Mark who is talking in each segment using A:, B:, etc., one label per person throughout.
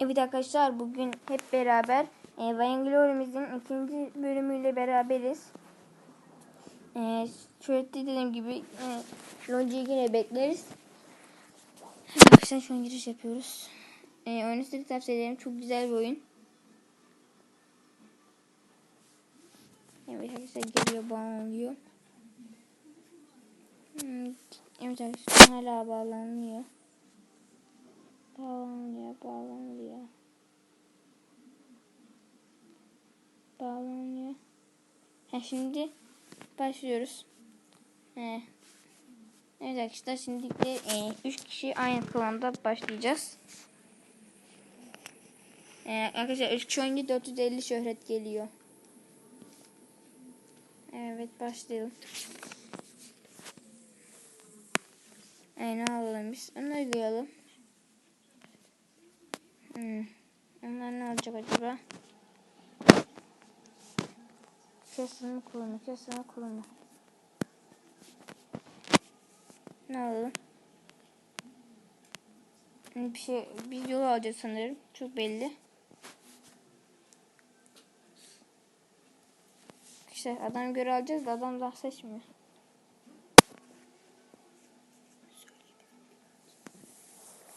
A: Evet arkadaşlar bugün hep beraber e, Vayangloria'mızın ikinci bölümüyle beraberiz. E, şöyle dediğim gibi e, Lonce'yi yine bekleriz. Arkadaşlar şu an giriş yapıyoruz. E, oyunu tavsiye ederim. Çok güzel bir oyun. Evet arkadaşlar geliyor bağlanıyor. Hmm, Evet arkadaşlar hala bağlanıyor. Bağlanıyor, bağlanıyor. Bağlanıyor. Ha, şimdi başlıyoruz. He. Evet arkadaşlar şimdi de 3 kişi aynı klanda başlayacağız. E, arkadaşlar 3 kişi oyuncu 450 şöhret geliyor. Evet başlayalım. E, ne alalım biz? Onları koyalım. Hmm. Onlar ne olacak acaba? Kesimi kullanma, kesimi kullanma. Ne alalım? Bir şey, bir yol alacağız sanırım. Çok belli. İşte adam göre alacağız da adam daha seçmiyor.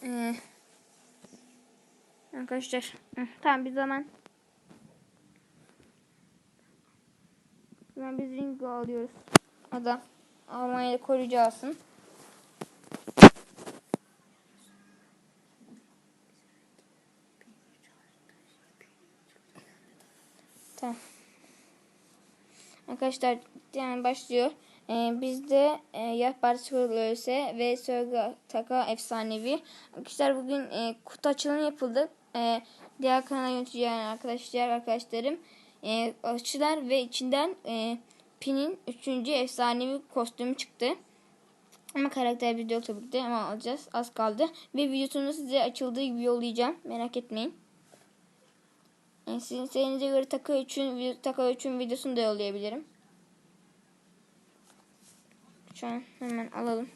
A: Ee, Arkadaşlar tamam bir zaman Hemen biz Ringo alıyoruz. Adam Almanya'da koruyucu alsın. Tamam. Arkadaşlar yani başlıyor. Ee, bizde e, Yah Barcelona ve Sörga Taka efsanevi. Arkadaşlar bugün e, kutu açılımı yapıldı. E, diğer kanal yönetici arkadaşlar arkadaşlarım e, açılar ve içinden e, Pin'in 3. efsanevi kostümü çıktı. Ama karakter video yok tabii ki ama alacağız. Az kaldı. Ve videosunu size açıldığı gibi yollayacağım. Merak etmeyin. Yani sizin sevinize göre Taka 3'ün Taka 3'ün videosunu da yollayabilirim. Şu an hemen alalım.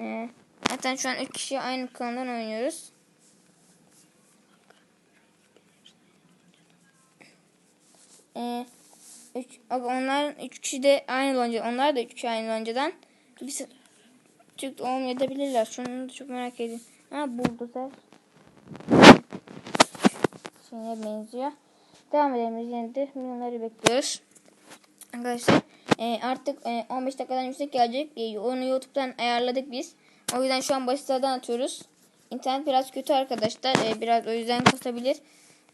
A: Ee, zaten şu an 3 kişi aynı kanaldan oynuyoruz. Ee, üç, onlar 3 kişi de aynı lonca. Onlar da 3 kişi aynı loncadan. Biz Türk olmayabilirler. Şunu da çok merak ediyorum. Ha buldozer. Şeyine benziyor. Devam edelim. Yine de milyonları bekliyoruz. Arkadaşlar e, artık e, 15 dakikadan yüksek gelecek. E, onu YouTube'dan ayarladık biz. O yüzden şu an başlardan atıyoruz. İnternet biraz kötü arkadaşlar. E, biraz o yüzden kasabilir.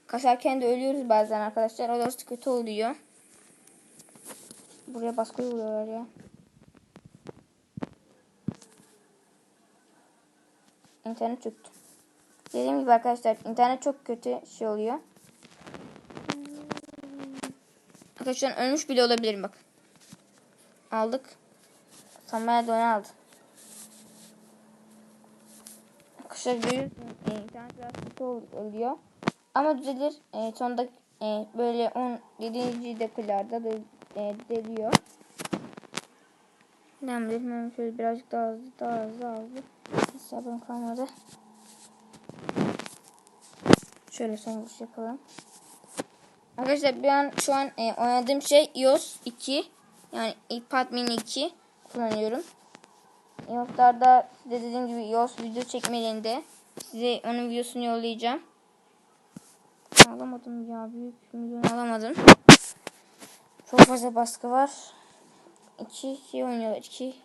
A: Kasarken de ölüyoruz bazen arkadaşlar. O da kötü oluyor. Buraya baskı uyguluyorlar ya. İnternet çöktü. Dediğim gibi arkadaşlar internet çok kötü şey oluyor. Arkadaşlar ölmüş bile olabilirim bak. Aldık. Samuel Dona aldı. Arkadaşlar görüyorsunuz e, internet biraz kötü oluyor. Ama düzelir. E, sonunda e, böyle 17. dakikalarda da e, düzeliyor. Devam edelim. Şöyle birazcık daha hızlı daha hızlı aldı. Hiç sabrım kalmadı. Şöyle son vuruş yapalım. Arkadaşlar an şu an e, oynadığım şey iOS 2 yani iPad mini 2 kullanıyorum. iOS'larda size dediğim gibi iOS video çekmelerinde size onun videosunu yollayacağım. Alamadım ya büyük milyon alamadım. Çok fazla baskı var. İki şey oynuyorlar. İki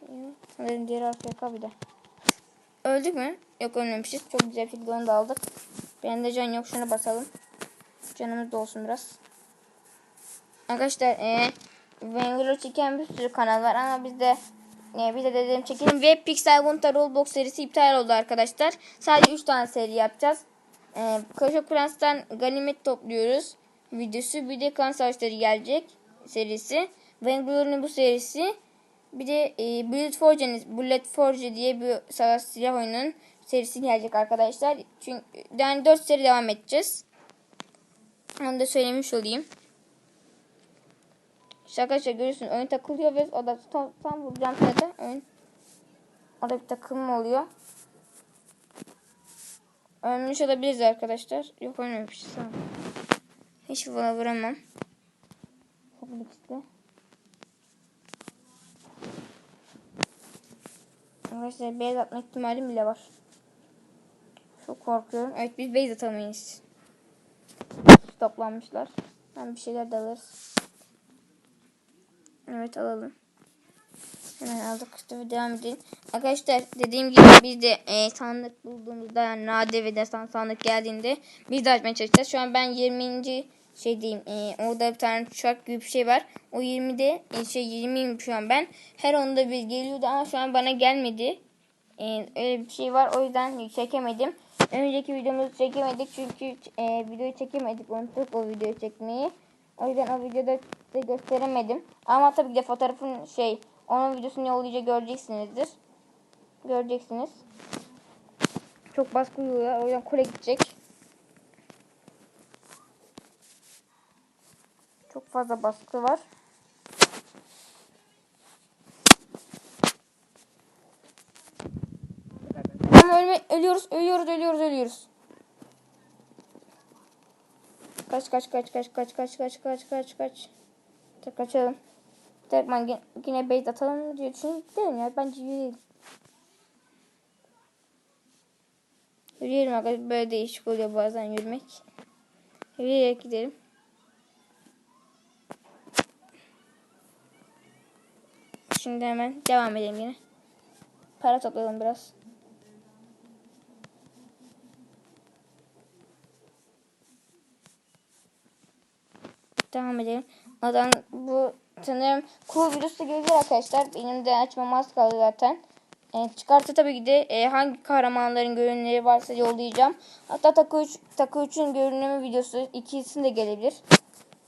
A: sanırım diğer AFK bir de. Öldük mü? Yok ölmemişiz. Çok güzel şekilde onu da aldık. Bende can yok. Şuna basalım. Canımız da olsun biraz. Arkadaşlar e, Vangelo çeken bir sürü kanal var ama bizde e, bir de dedim çekelim. Ve Pixel Gunta Roblox serisi iptal oldu arkadaşlar. Sadece 3 tane seri yapacağız. E, Clash of Clans'tan ganimet topluyoruz. Videosu. Bir de kan savaşları gelecek serisi. Vanglo'nun bu serisi. Bir de e, Bullet Forge'nin Bullet Forge diye bir savaş silah oyunun serisi gelecek arkadaşlar. Çünkü yani 4 seri devam edeceğiz. Onu da söylemiş olayım. İşte arkadaşlar görüyorsunuz oyun takılıyor ve o da tam, tam vuracağım sırada oyun orada bir takılma oluyor. Ölmüş olabiliriz arkadaşlar. Yok ölmemiş. Tamam. Hiç buna vuramam. Çok işte. Arkadaşlar beyaz atma ihtimalim bile var. Çok korkuyorum. Evet biz beyaz atamayız. Toplanmışlar. Ben bir şeyler de alırız. Evet alalım. Hemen aldık. Tabii devam edelim. Arkadaşlar dediğim gibi biz de e, sandık bulduğumuzda yani nadir ve destan sandık geldiğinde biz de açmaya çalışacağız. Şu an ben 20. şey diyeyim e, orada bir tane uçak gibi bir şey var. O 20'de e, şey 20'yim şu an ben. Her onda bir geliyordu ama şu an bana gelmedi. E, öyle bir şey var. O yüzden çekemedim. Önceki videomuzu çekemedik çünkü e, videoyu çekemedik. Unuttuk o videoyu çekmeyi. O yüzden o videoda size gösteremedim. Ama tabii ki de fotoğrafın şey onun videosunu yollayınca göreceksinizdir. Göreceksiniz. Çok baskı uyuyor. O yüzden kule gidecek. Çok fazla baskı var. Ölme, ölüyoruz, ölüyoruz, ölüyoruz, ölüyoruz. Kaç kaç kaç kaç kaç kaç kaç kaç kaç kaç. Tek kaçalım. Tekman yine, bait atalım diye düşünüyorum. Gidelim ya bence yürüyelim. Yürüyelim arkadaşlar. Böyle değişik oluyor bazen yürümek. Yürüyerek gidelim. Şimdi hemen devam edelim yine. Para toplayalım biraz. Devam edelim. Adam bu sanırım cool virüsü gelecek arkadaşlar. Benim de açmam az kaldı zaten. E, çıkarsa tabii ki de e, hangi kahramanların görünümleri varsa yollayacağım. Hatta Taku 3, Taku 3'ün görünümü videosu ikisinde gelebilir.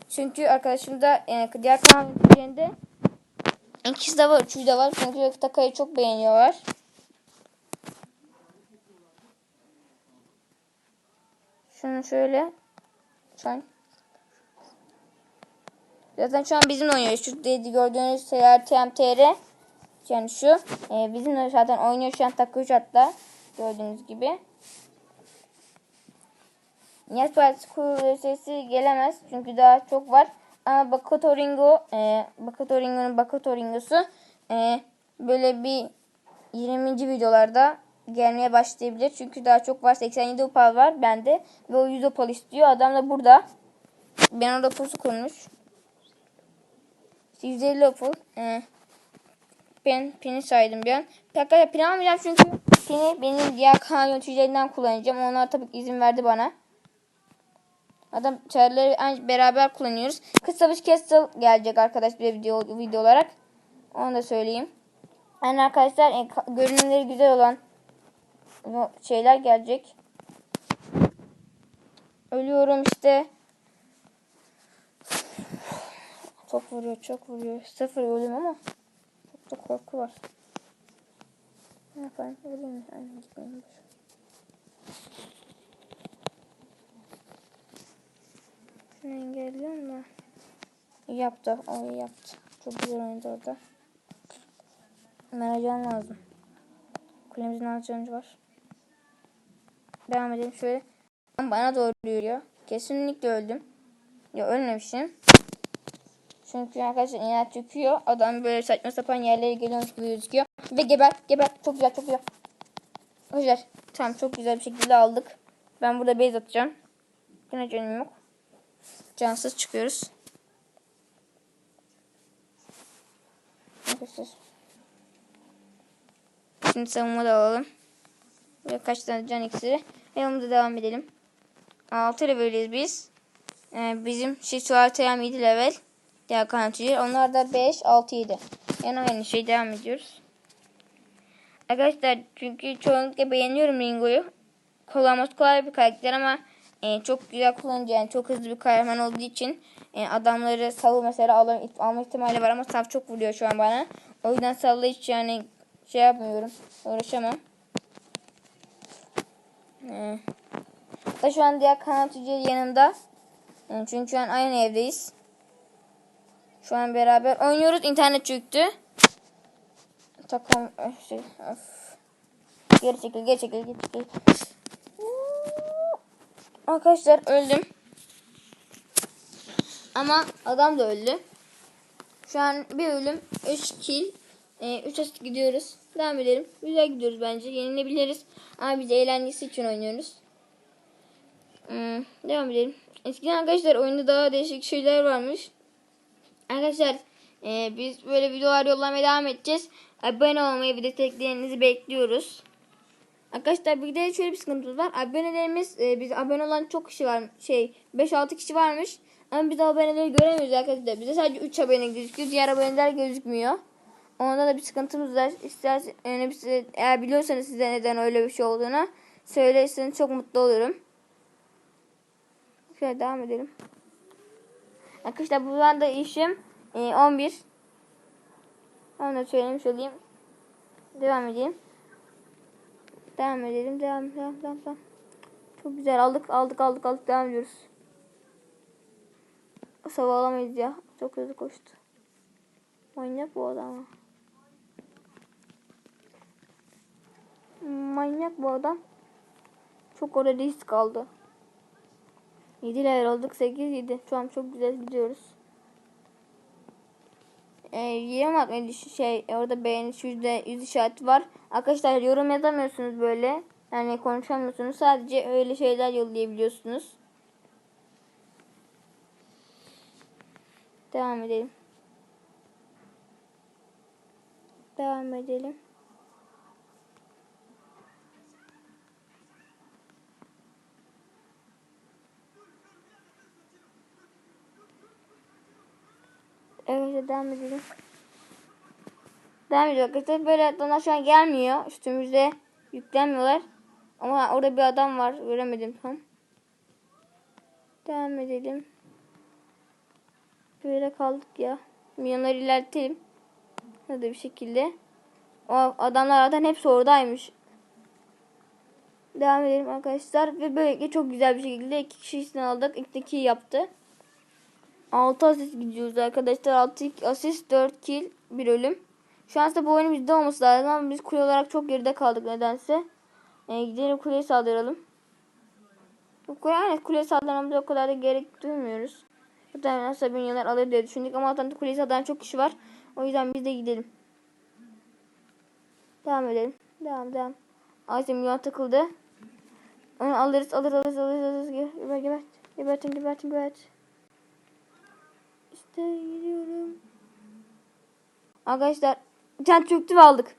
A: Çünkü arkadaşım da e, diğer kanallarında ikisi de var, üçü de var. Çünkü Taka'yı çok beğeniyorlar. Şunu şöyle an Zaten şu an bizimle oynuyor. Şu dedi gördüğünüz TMTR yani şu e, bizimle zaten oynuyor şu an takı 3 hatta gördüğünüz gibi. Nihat Partisi sesi gelemez çünkü daha çok var. Ama Bakoto Ringo, e, Bakoto Ringo'nun Bakoto Ringo'su e, böyle bir 20. videolarda gelmeye başlayabilir. Çünkü daha çok var. 87 opal var bende. Ve o 100 opal istiyor. Adam da burada. Ben orada pusu kurmuş. 150 opal. Ee, ben pini saydım bir an. Arkadaşlar pin almayacağım çünkü pini benim diğer kanal yöneticilerinden kullanacağım. Onlar tabii ki izin verdi bana. Adam çağrıları beraber kullanıyoruz. Kız Savaş Castle gelecek arkadaş bir video, video olarak. Onu da söyleyeyim. Yani arkadaşlar e, görünümleri güzel olan şeyler gelecek. Ölüyorum işte. Çok vuruyor, çok vuruyor. Sıfır ölüm ama çok da korku var. Ne yapayım? Vurayım. Aynen gitmeyeyim. Şunu engelliyorum da. Yaptı. O yaptı. Çok güzel oynadı orada. Meracan lazım. Kulemizin altı canı var. Devam edelim şöyle. Bana doğru yürüyor. Kesinlikle öldüm. Ya ölmemişim. Çünkü arkadaşlar inat çıkıyor. Adam böyle saçma sapan yerlere geliyormuş gibi gözüküyor. Ve geber geber. Çok güzel çok güzel. Güzel. Tamam çok güzel bir şekilde aldık. Ben burada base atacağım. Yine canım yok. Cansız çıkıyoruz. Şimdi savunma da alalım. Ve kaç tane can iksiri. Yolumuza devam edelim. 6 leveliz biz. Ee, bizim Şisuar Teyam 7 level. Diğer kanatçılar. Onlar da 5, 6, 7. Yani aynı şey devam ediyoruz. Arkadaşlar çünkü çoğunlukla beğeniyorum Ringo'yu. Kullanması kolay bir karakter ama e, çok güzel kullanıcı yani çok hızlı bir kahraman olduğu için e, adamları salı mesela alma, alma ihtimali var ama saf çok vuruyor şu an bana. O yüzden salı hiç yani şey yapmıyorum. Uğraşamam. E, da şu an diğer kanatçı yanımda. Yani çünkü şu an aynı evdeyiz. Şu an beraber oynuyoruz. İnternet çöktü. Takım şey, of. Geri çekil, geri çekil, geri çekil. Arkadaşlar öldüm. Ama adam da öldü. Şu an bir ölüm, 3 kill, 3 asist gidiyoruz. Devam edelim. Güzel gidiyoruz bence. Yenilebiliriz. Ama biz eğlencesi için oynuyoruz. Hmm, devam edelim. Eskiden arkadaşlar oyunda daha değişik şeyler varmış. Arkadaşlar e, biz böyle videolar yollamaya devam edeceğiz. Abone olmayı ve desteklerinizi bekliyoruz. Arkadaşlar bir de şöyle bir sıkıntımız var. Abonelerimiz e, biz abone olan çok kişi var. Şey 5-6 kişi varmış. Ama biz aboneleri göremiyoruz arkadaşlar. Bize sadece 3 abone gözüküyor. Diğer aboneler gözükmüyor. Onda da bir sıkıntımız var. İsterseniz yani eğer biliyorsanız size neden öyle bir şey olduğunu söylerseniz çok mutlu olurum. Şöyle devam edelim. Arkadaşlar bu anda işim e, 11. Onu da söylemiş olayım. Devam edeyim. Devam edelim. Devam, devam, devam, devam. Çok güzel aldık, aldık, aldık, aldık. Devam ediyoruz. Sabah alamayız ya. Çok hızlı koştu. Manyak bu adam. Manyak bu adam. Çok orada risk kaldı. 7 level olduk. 8 7. Şu an çok güzel gidiyoruz. Ee, yorum atmayı şey orada beğeniş yüzde yüz işareti var. Arkadaşlar yorum yazamıyorsunuz böyle. Yani konuşamıyorsunuz. Sadece öyle şeyler yollayabiliyorsunuz. Devam edelim. Devam edelim. Evet devam edelim. Devam ediyor arkadaşlar. Böyle donar şu an gelmiyor. Üstümüzde yüklenmiyorlar. Ama orada bir adam var. Göremedim tam. Devam edelim. Böyle kaldık ya. Milyonları ilerletelim. Hadi bir şekilde. O adamlar zaten hepsi oradaymış. Devam edelim arkadaşlar. Ve böylelikle çok güzel bir şekilde iki kişisini aldık. İlk iki yaptı. 6 asist gidiyoruz arkadaşlar. 6 asist 4 kill 1 ölüm. Şu an bu oyun bizde olması lazım ama biz kule olarak çok geride kaldık nedense. E, gidelim kuleyi saldıralım. Bu kule, yani kule saldırmamıza o kadar da gerek duymuyoruz. Muhtemelen Sabinyalar alır diye düşündük ama zaten kuleyi saldıran çok kişi var. O yüzden biz de gidelim. Devam edelim. Devam devam. Ayşe milyon takıldı. Onu alırız alırız alırız alırız alırız. Gebert gebert. Gebertin gebertin gebert. İşte gidiyorum. Arkadaşlar bir çöktü ve aldık.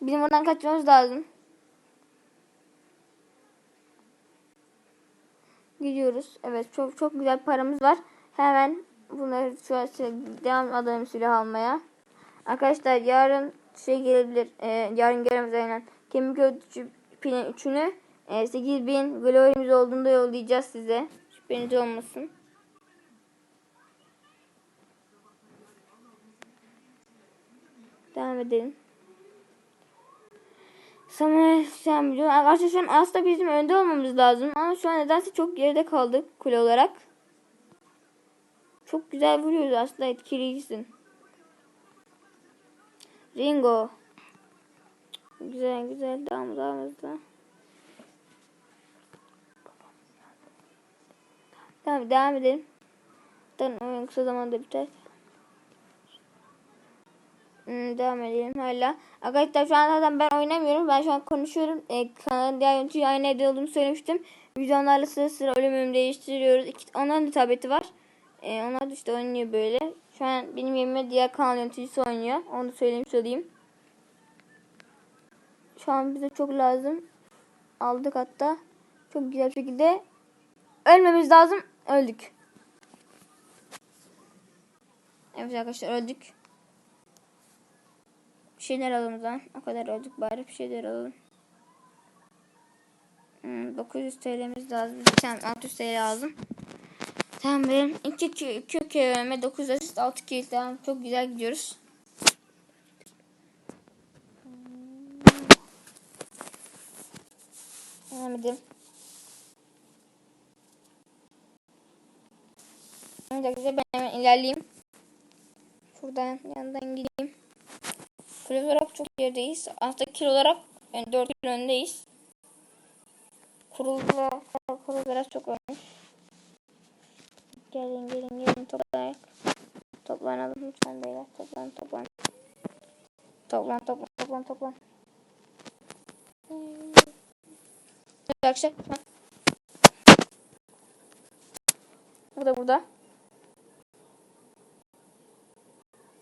A: Bizim oradan kaçmamız lazım. Gidiyoruz. Evet çok çok güzel paramız var. Hemen bunları şu an devam alalım silah almaya. Arkadaşlar yarın şey gelebilir. E, yarın gelemez aynen. Kemik öldürücü pilin üçünü e, 8000 glorimiz olduğunda yollayacağız size. Şüpheniz olmasın. Devam edelim. Sen biliyorsun. Arkadaşlar aslında bizim önde olmamız lazım. Ama şu an nedense çok geride kaldık kule olarak. Çok güzel vuruyoruz aslında etkileyicisin. Ringo. Güzel güzel devam devam hızlı. Tamam devam edelim. Zaten oyun kısa zamanda biter. Hmm, devam edelim hala. Arkadaşlar şu an zaten ben oynamıyorum. Ben şu an konuşuyorum. E, kanalın diğer yönetici aynı evde olduğumu söylemiştim. Biz onlarla sıra sıra ölümümü değiştiriyoruz. İki, onların da tableti var. E, onlar da işte oynuyor böyle. Şu an benim yerime diğer kanal yöneticisi oynuyor. Onu da söylemiş olayım. Şu an bize çok lazım. Aldık hatta. Çok güzel şekilde. Ölmemiz lazım. Öldük. Evet arkadaşlar öldük. Şeyler alalım lan. O kadar öldük bari bir şeyler alalım. Hmm, 900 TL'miz lazım. Tane 600 TL lazım. Tamam benim 2 2 2 2 900 asist 6 kill tamam çok güzel gidiyoruz. Devam edelim. Dakika ben hemen ilerleyeyim. Şuradan yandan gideyim. Kilo olarak çok gerideyiz. Aslında kilo olarak yani 4 kilo öndeyiz. Kurulda kurul biraz çok ölmüş. Gelin gelin gelin toplanalım. Toplanalım lütfen beyler. Toplan toplan. Toplan toplan toplan toplan. Arkadaşlar. Burada burada.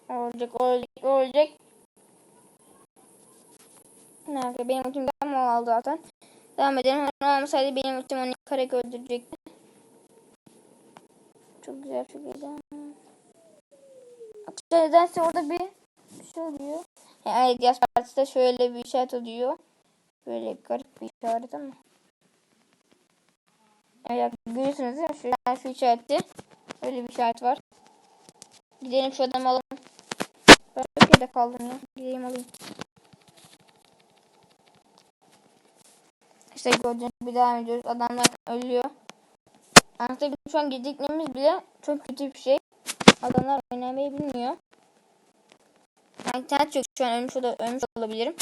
A: Olacak olacak olacak. Nerede? Benim ultimden mi aldı zaten? Devam edelim. Onu olmasaydı benim ultim onu kare öldürecekti. Çok güzel çok güzel. Arkadaşlar nedense orada bir bir şey oluyor. Yani diğer partide şöyle bir işaret oluyor. Böyle garip bir işaret ama. Evet görüyorsunuz değil mi? Şu, şu işareti. Öyle bir işaret var. Gidelim şu adamı alalım. Ben çok yerde kaldım ya. Gideyim alayım. İşte gördüğünüz gibi devam ediyoruz. Adamlar ölüyor. Artık şu an gecikmemiz bile çok kötü bir şey. Adamlar oynamayı bilmiyor. Yani internet çöktü şu an ölmüş, ola, ölmüş olabilirim.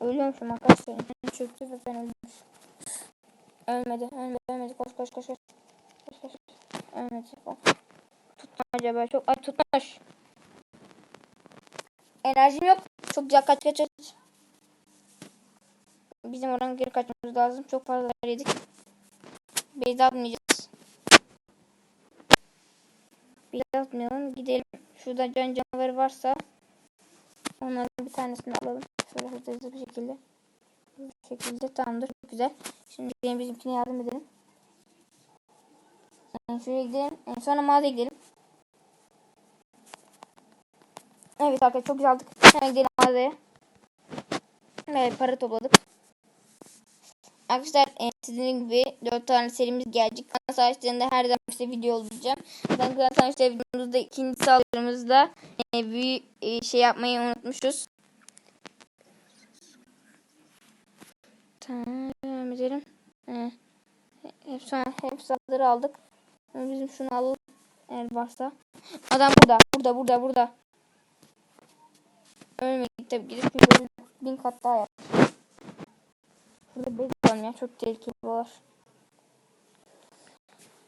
A: Ölüyormuşum arkadaşlar. İnternet çöktü ve ben ölmüş. Ölmedi, ölmedi, ölmedi. Koş koş koş koş. Koş koş. Ölmedi. Of. Tutma acaba çok. Ay tutmaş. Enerjim yok. Çok kaç kaç kaç. Bizim oradan geri kaçmamız lazım. Çok fazla yedik. Beyza atmayacağız. Beyza atmayalım. Gidelim. Şurada can canavarı varsa onların bir tanesini alalım. Şöyle hızlı hızlı bir şekilde. Bu şekilde tamamdır. Çok güzel. Şimdi gidelim bizimkine yardım edelim. Yani şuraya gidelim. En sonra mağazaya gidelim. Evet arkadaşlar çok güzel aldık. Hemen gidelim mağazaya. Evet para topladık. Arkadaşlar e, sizin gibi 4 tane serimiz gelecek. Kanal savaşlarında her zaman size video olacağım. Ben kanal savaşları videomuzda ikinci saldırımızda e, bir e, şey yapmayı unutmuşuz. Tamam edelim. E, hep, sonra, hep saldırı aldık. Bizim şunu alalım. Eğer varsa. Adam burada. Burada burada burada. Ölmedik tabii gidip bin kat daha yaptık. Ya. Çok tehlikeli var.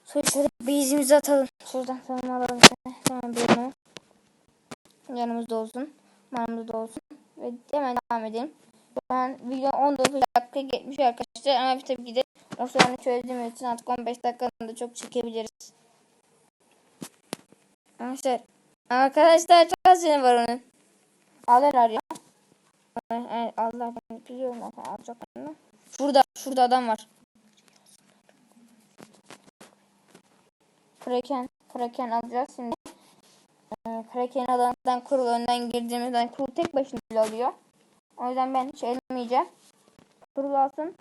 A: Şöyle şöyle atalım. Şuradan tamam alalım. Tamam bir Yanımızda olsun. Yanımızda olsun. Ve hemen devam edelim. Ben video 19 dakika geçmiş arkadaşlar. Ama tabii ki de o sorunu çözdüğüm için artık 15 dakikanın da çok çekebiliriz. Arkadaşlar. Arkadaşlar çok az var onun. Alırlar ya. Evet, Allah ben biliyorum alacaklarını. Şurada, şurada adam var. Kraken, Kraken alacağız şimdi. Ee, Kraken alanından kurul önden girdiğimizden kurul tek başına bile alıyor. O yüzden ben hiç ellemeyeceğim. Kurul alsın.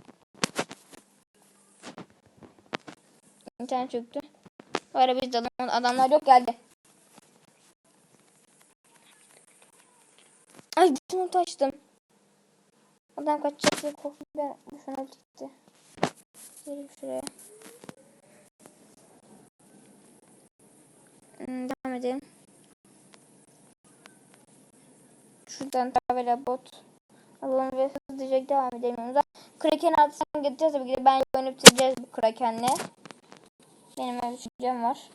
A: İnternet çöktü. Bu biz de adamlar yok geldi. Ay bütün taştım. Adam kaçacak diye korktum. Ben boşuna gitti. Gidelim şuraya. Hmm, devam edelim. Şuradan tabela bot alalım ve hızlıca devam edelim. Kraken altından gideceğiz tabii ki de ben oynayıp bitireceğiz bu Kraken'le. Benim öyle düşüncem var.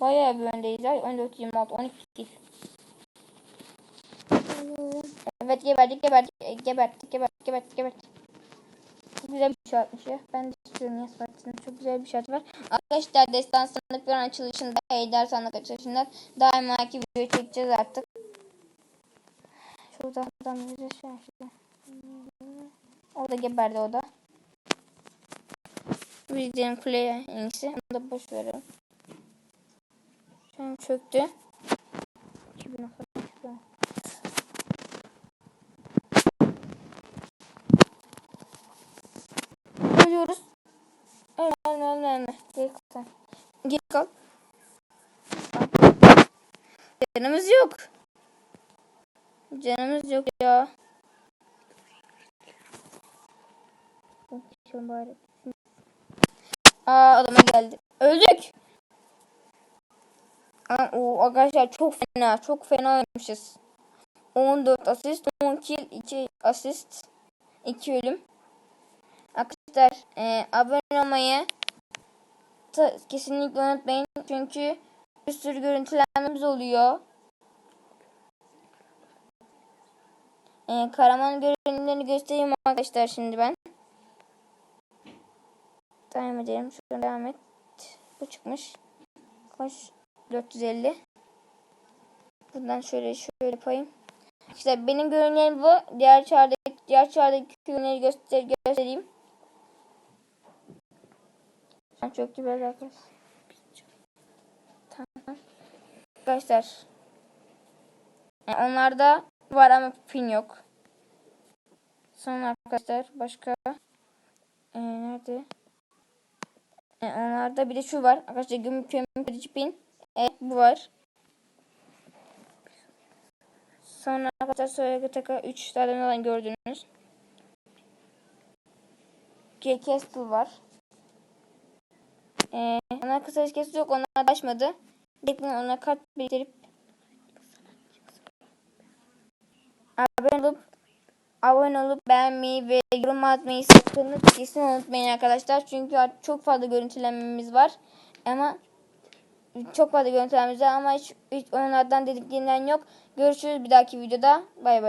A: Bayağı bir öndeyiz. 14, 26, 12 kill. Evet geberdik geberdik e, geberdik geberdik geberdik geberdik. Çok güzel bir şey atmış ya. Ben de istiyorum ya Spartas'ın. Çok güzel bir şey var. Arkadaşlar destan sandıkların açılışında, Ejder sandık açılışında daima ki video çekeceğiz artık. Şurada adam bize şey. O da geberdi o da. Bir gidelim kuleye en iyisi. Onu da boş verelim. Şu an çöktü. 2000 Ölüyoruz. Ölme ölme ölme ölme. Geri kal. Geri kal. Canımız yok. Canımız yok ya. Aa adama geldi. Öldük. Aa, o arkadaşlar çok fena. Çok fena oynamışız. 14 asist, 10 kill, 2 asist, 2 ölüm. Arkadaşlar e, abone olmayı kesinlikle unutmayın. Çünkü bir sürü görüntülenmemiz oluyor. E, Karaman görünümlerini göstereyim arkadaşlar şimdi ben. Devam edelim. Şuradan devam et. Bu çıkmış. Kaç? 450. Buradan şöyle şöyle yapayım. İşte benim görünümlerim bu. Diğer çağdaki diğer çağdaki ürünleri göster göstereyim. Ben çok güzel arkadaşlar. Arkadaşlar. Yani onlarda var ama pin yok. Sonra arkadaşlar başka ee, nerede? E, onlarda bir de şu var. Arkadaşlar gümrük kömür pin. Evet bu var. Sonra arkadaşlar sonra taka 3 tane olan gördünüz. K Castle var. Ee, ona kısa ilişkisi yok. Onlar açmadı. Bunu ona kart biriktirip abone olup abone olup beğenmeyi ve yorum atmayı sakın kesin unutmayın arkadaşlar. Çünkü artık çok fazla görüntülenmemiz var. Ama çok fazla görüntülenmemiz var ama hiç, hiç onlardan dediklerinden yok. Görüşürüz bir dahaki videoda. Bay bay.